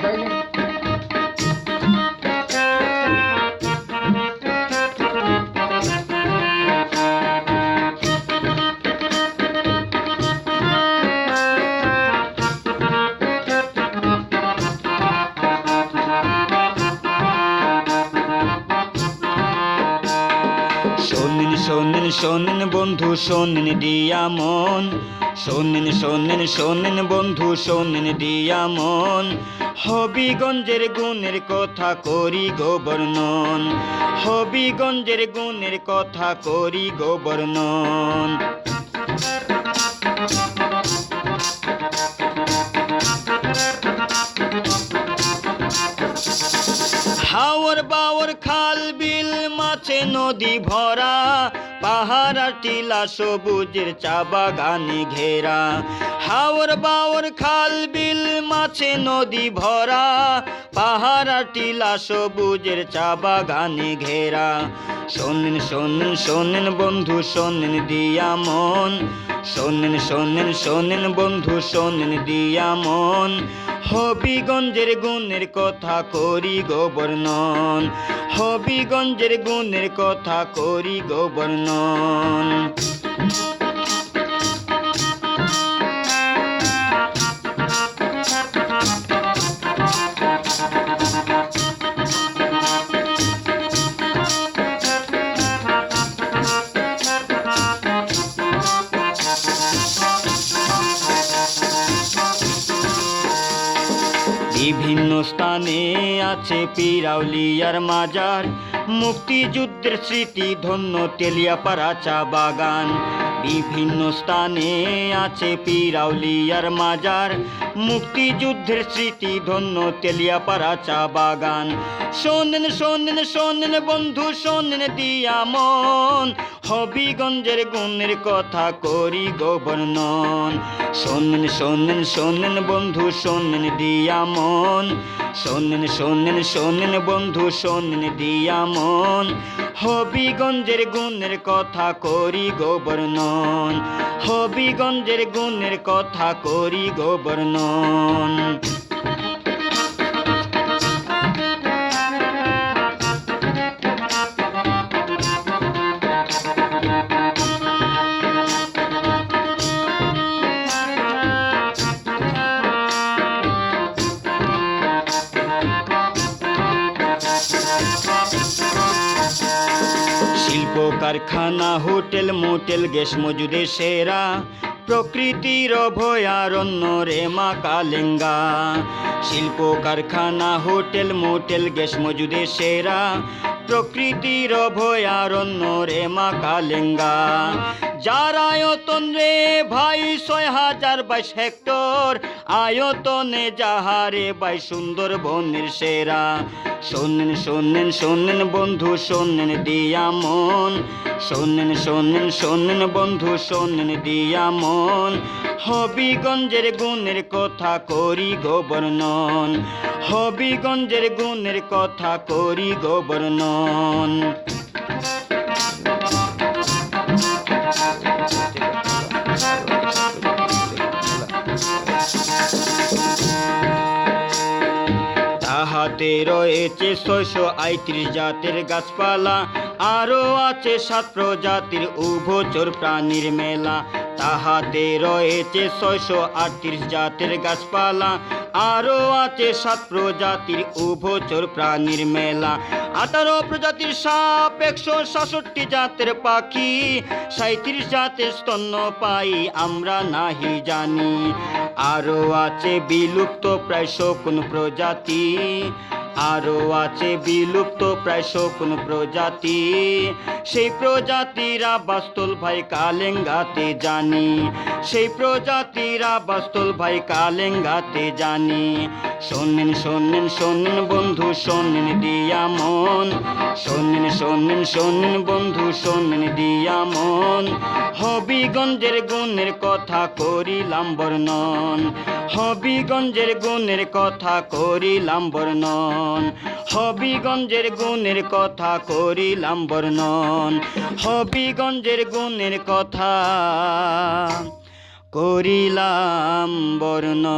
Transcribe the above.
তাইলে শোনেন শোনেন শোনেন বন্ধু, শোনেন দিয়া মন। শোনেন শোনেন শোনেন বন্ধু, শোনেন দিয়া মন। হবিগঞ্জের গুণের কথা করি গোবর্ণন হবিগঞ্জের গুণের কথা করি গোবর্ণন হাওর বাওর খাল বিল, মাছে নদী ভরা। পাহাড় টিলা সবুজের চা বাগানে ঘেরা। হাওর বাওর খাল বিল, মাছে নদী ভরা। পাহাড় টিলা সবুজের চা বাগানে ঘেরা। শোনেন শোনেন শোনেন বন্ধু, শোনেন দিয়া মন। শোনেন শোনেন শোনেন বন্ধু, শোনেন দিয়া মন। হবিগঞ্জের গুণের কথা করি গোবর্ণন হবিগঞ্জের গুণের কথা করি গোবর্ণন বিভিন্ন স্থানে আছে পিরাউলিয়ার মাজার। মুক্তিযুদ্ধের স্মৃতি ধন্য তেলিয়াপাড়া চা বাগান। বিভিন্ন স্থানে আছে পিরাউলিয়ার মাজার। মুক্তিযুদ্ধের স্মৃতি ধন্য তেলিয়াপাড়া চা বাগান। শোনেন শোনেন শোনেন বন্ধু, শোনেন দিয়া মন। হবিগঞ্জের গুণের কথা করি গোবর্ণন শোনেন শোনেন শোনেন বন্ধু, শোনেন দিয়া মন। শোনেন শোনেন শোনেন বন্ধু, শোনেন দিয়া মন। হবিগঞ্জের গুণের কথা করি গোবর্ণন হবিগঞ্জের গুণের কথা করি গোবর্ণন শিল্প কারখানা হোটেল, মোটেল, গ্যাস মজুদে সেরা। প্রকৃতির অভয়ারণ্য রে মা কালেঙ্গা। শিল্প কারখানা হোটেল, মোটেল, গ্যাস মজুদে সেরা। প্রকৃতির অভয়ারণ্য রে মা কালেঙ্গা। যার আয়তন রে ভাই ছয় হাজার বাইশ হেক্টর, আয়তনে যাহারে বাই সুন্দর বনের সেরা। শোনেন শোনেন শোনেন বন্ধু, শোনেন দিয়া মন। শোনেন শোনেন শোনেন বন্ধু, শোনেন দিয়া মন। হবিগঞ্জের গুণের কথা করি গোবর্ণন হবিগঞ্জের গুণের কথা করি গোবর্ণন তাহাতে রয়েছে ছয়শো আইত্রিশ জাতের গাছপালা, আরও আছে সাত প্রজাতির উভচর প্রাণীর মেলা। তাহাতে রয়েছে ছয়শো আটত্রিশ জাতের গাছপালা, আরও আছে সাত প্রজাতির উভচর প্রাণীর মেলা। আঠারো প্রজাতির সাপ, একশো সাতষট্টি জাতের পাখি সাঁত্রিশ জাতের স্তন্য পাই আমরা নাহি জানি। আরও আছে বিলুপ্ত প্রায় শকুন প্রজাতি। আরও আছে বিলুপ্ত প্রায় শকুন প্রজাতি। সেই প্রজাতিরা বাস্তল ভাই কালেঙ্গাতে জানি। সেই প্রজাতিরা বাস্তল ভাই কালেঙ্গাতে জানি। শোনেন শোনেন শোনেন বন্ধু, শোনেন দিয়া মন। শোনেন শোনেন শোনেন বন্ধু, শোনেন দিয়া মন। হবিগঞ্জের গুণের কথা করিলাম বর্ণন। হবিগঞ্জের গুণের কথা করিলাম বর্ণন। হবিগঞ্জের গুণের কথা করিলাম বর্ণন। হবিগঞ্জের গুণের কথা করিলাম বর্ণন।